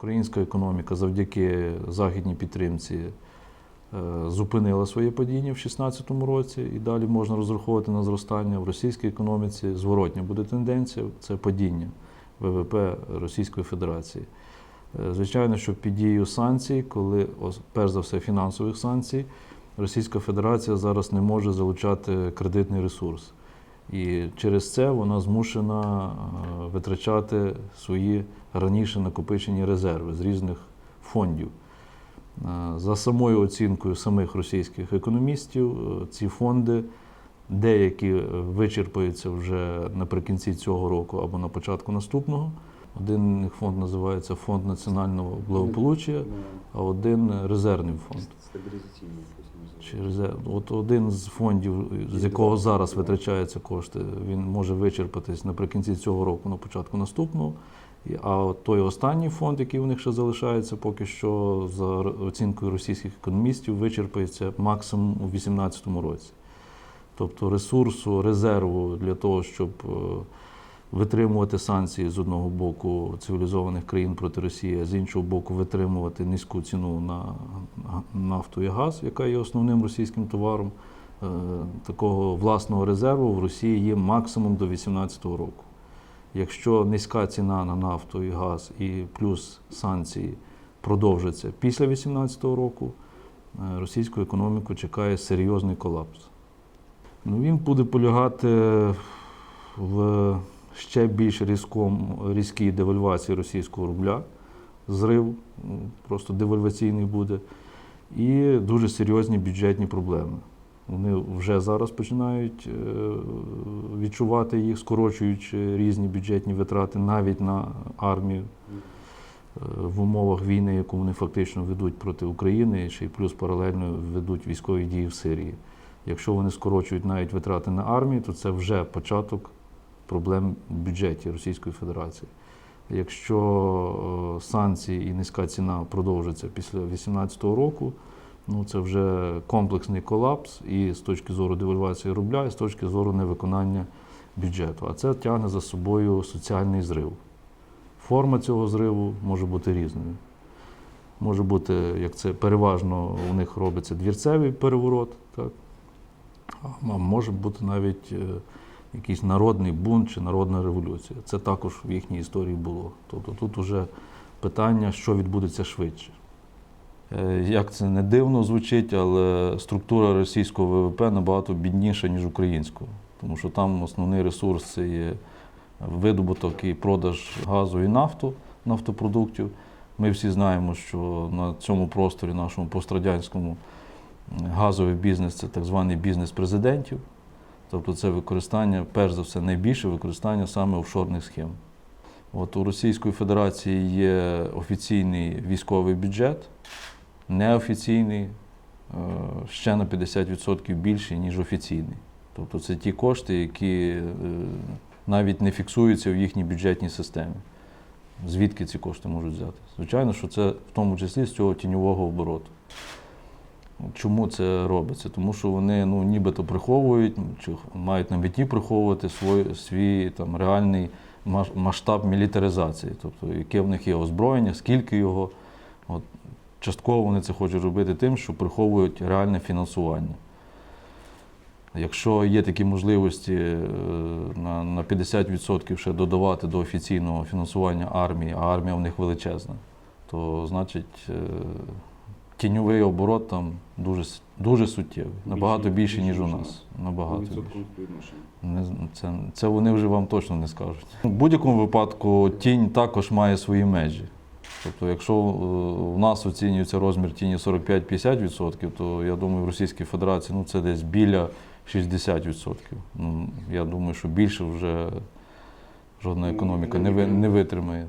Українська економіка завдяки західній підтримці е, зупинила своє падіння в 2016 році, і далі можна розраховувати на зростання. В російській економіці зворотня буде тенденція це падіння ВВП Російської Федерації. Е, Звичайно, що під дією санкцій, коли перш за все фінансових санкцій, Російська Федерація зараз не може залучати кредитний ресурс. І через це вона змушена е, витрачати свої раніше накопичені резерви з різних фондів. Е, За самою оцінкою самих російських економістів, е, ці фонди деякі вичерпаються вже наприкінці цього року або на початку наступного. Один фонд називається Фонд національного благополуччя, а один резервний фонд. Стабілізаційний Чи резерв? От один з фондів, з якого зараз витрачаються кошти, він може вичерпатись наприкінці цього року, на початку наступного. А той останній фонд, який у них ще залишається, поки що за оцінкою російських економістів, вичерпається максимум у 2018 році. Тобто ресурсу, резерву для того, щоб е, витримувати санкції з одного боку цивілізованих країн проти Росії, а з іншого боку, витримувати низьку ціну на нафту і газ, яка є основним російським товаром. Е, Такого власного резерву в Росії є максимум до 2018 року. Якщо низька ціна на нафту і газ і плюс санкції продовжаться після 2018 року, е, російську економіку чекає серйозний колапс. Ну, він буде полягати в ще більш різкому, різкій девальвації російського рубля, зрив просто девальваційний буде, і дуже серйозні бюджетні проблеми. Вони вже зараз починають е, відчувати їх, скорочуючи різні бюджетні витрати навіть на армію е, в умовах війни, яку вони фактично ведуть проти України, і ще й плюс паралельно ведуть військові дії в Сирії. Якщо вони скорочують навіть витрати на армію, то це вже початок проблем в бюджеті Російської Федерації. Якщо е, санкції і низька ціна продовжаться після 2018 року, ну це вже комплексний колапс і з точки зору девальвації рубля, і з точки зору невиконання бюджету. А це тягне за собою соціальний зрив. Форма цього зриву може бути різною. Може бути, як це переважно у них робиться двірцевий переворот, так? а може бути навіть е, якийсь народний бунт чи народна революція. Це також в їхній історії було. Тобто тут вже питання, що відбудеться швидше. Е, Як це не дивно звучить, але структура російського ВВП набагато бідніша, ніж українського. Тому що там основний ресурс це є видобуток і продаж газу і нафту, нафтопродуктів. Ми всі знаємо, що на цьому просторі, нашому пострадянському, газовий бізнес це так званий бізнес президентів. Тобто це використання, перш за все, найбільше використання саме офшорних схем. От у Російської Федерації є офіційний військовий бюджет, неофіційний, е, ще на 50% більший, ніж офіційний. Тобто це ті кошти, які е, навіть не фіксуються в їхній бюджетній системі. Звідки ці кошти можуть взяти? Звичайно, що це в тому числі з цього тіньового обороту. Чому це робиться? Тому що вони ну, нібито приховують, чи мають на меті приховувати свій, свій там, реальний масштаб мілітаризації, тобто яке в них є озброєння, скільки його. От, частково вони це хочуть робити тим, що приховують реальне фінансування. Якщо є такі можливості е, на, на 50% ще додавати до офіційного фінансування армії, а армія в них величезна, то значить е, тіньовий оборот там дуже, дуже суттєвий, набагато більше, ніж у нас. Набагато більше. Не, це, це вони вже вам точно не скажуть. В будь-якому випадку тінь також має свої межі. Тобто, якщо е, в нас оцінюється розмір тіні 45-50%, то я думаю, в Російській Федерації ну, це десь біля 60%. Ну, я думаю, що більше вже жодна Ну, економіка не не, витримає.